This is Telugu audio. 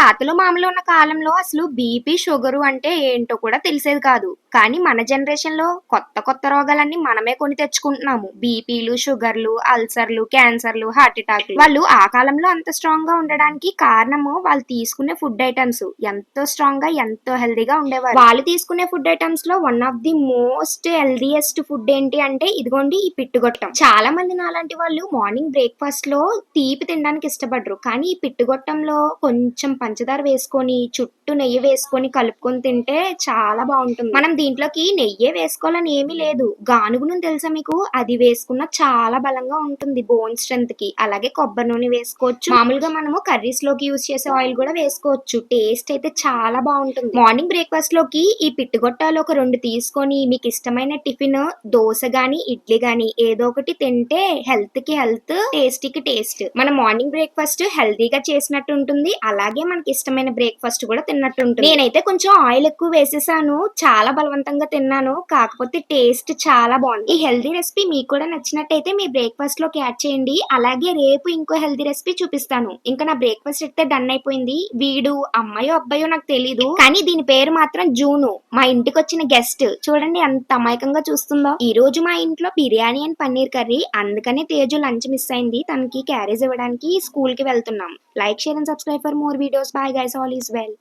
తాతలు మామలు ఉన్న కాలంలో అసలు బీపీ షుగర్ అంటే ఏంటో కూడా తెలిసేది కాదు. కానీ మన జనరేషన్లో కొత్త కొత్త రోగాలన్నీ మనమే కొని తెచ్చుకుంటున్నాము. బీపీలు షుగర్లు అల్సర్లు క్యాన్సర్లు హార్ట్ అటాక్లు వాళ్ళు ఆ కాలంలో అంత స్ట్రాంగ్గా ఉండడానికి కారణము వాళ్ళు తీసుకునే ఫుడ్ ఐటమ్స్ ఎంతో స్ట్రాంగ్గా ఎంతో హెల్దీగా ఉండేవారు. వాళ్ళు తీసుకునే food ఐటమ్స్లో one of the most healthiest food ఏంటి అంటే ఇదిగోండి ఈ పిట్టుగొట్టం చాలా మంది నాలాంటి వాళ్ళు మార్నింగ్ బ్రేక్ఫాస్ట్లో తీపి తినడానికి ఇష్టపడరు. కానీ ఈ పిట్టుగొట్టంలో కొంచెం పంచదార వేసుకొని చుట్టూ నెయ్యి వేసుకొని కలుపుకొని తింటే చాలా బాగుంటుంది. మనం దీంట్లోకి నెయ్యే వేసుకోవాలని ఏమీ లేదు. గానుగు నూనె తెలుసా మీకు? అది వేసుకున్న చాలా బలంగా ఉంటుంది బోన్ స్ట్రెంత్కి. అలాగే కొబ్బరి నూనె వేసుకోవచ్చు. మామూలుగా మనము కర్రీస్లోకి యూస్ చేసే ఆయిల్ కూడా వేసుకోవచ్చు. టేస్ట్ అయితే చాలా బాగుంటుంది. మార్నింగ్ బ్రేక్ఫాస్ట్లోకి ఈ పిట్టుగొట్టాలు ఒక రెండు తీసుకొని మీకు ఇష్టమైన టిఫిన్ దోశ గాని ఇడ్లీ గాని ఏదో ఒకటి తింటే హెల్త్కి హెల్త్ టేస్ట్కి టేస్ట్. మన మార్నింగ్ బ్రేక్ఫాస్ట్ హెల్తీగా చేసినట్టు ఉంటుంది. అలాగే మనకి ఇష్టమైన బ్రేక్ఫాస్ట్ కూడా తిన్నట్టు ఉంటుంది. నేనైతే కొంచెం ఆయిల్ ఎక్కువ వేసేసాను. చాలా బలవంతంగా తిన్నాను. కాకపోతే టేస్ట్ చాలా బాగుంది. ఈ హెల్దీ రెసిపీ మీకు కూడా నచ్చినట్టయితే మీ బ్రేక్ఫాస్ట్లోకి యాడ్ చేయండి. అలాగే రేపు ఇంకో హెల్దీ రెసిపీ చూపిస్తాను. ఇంకా నా బ్రేక్ఫాస్ట్ అయితే డన్ అయిపోయింది. వీడు అమ్మాయో అబ్బాయో నాకు తెలీదు. కానీ దీని పేరు మాత్రం జూను. మా ఇంటికి వచ్చిన గెస్ట్. చూడండి ఎంత అమాయకంగా చూస్తుందో. ఈ రోజు మా ఇంట్లో బిర్యానీ అండ్ పన్నీర్ కర్రీ. అందుకనే తేజు లంచ్ మిస్ అయింది. తనకి క్యారేజ్ ఇవ్వడానికి స్కూల్కి వెళ్తున్నాం. Like share and subscribe for more videos. Bye guys. All is well.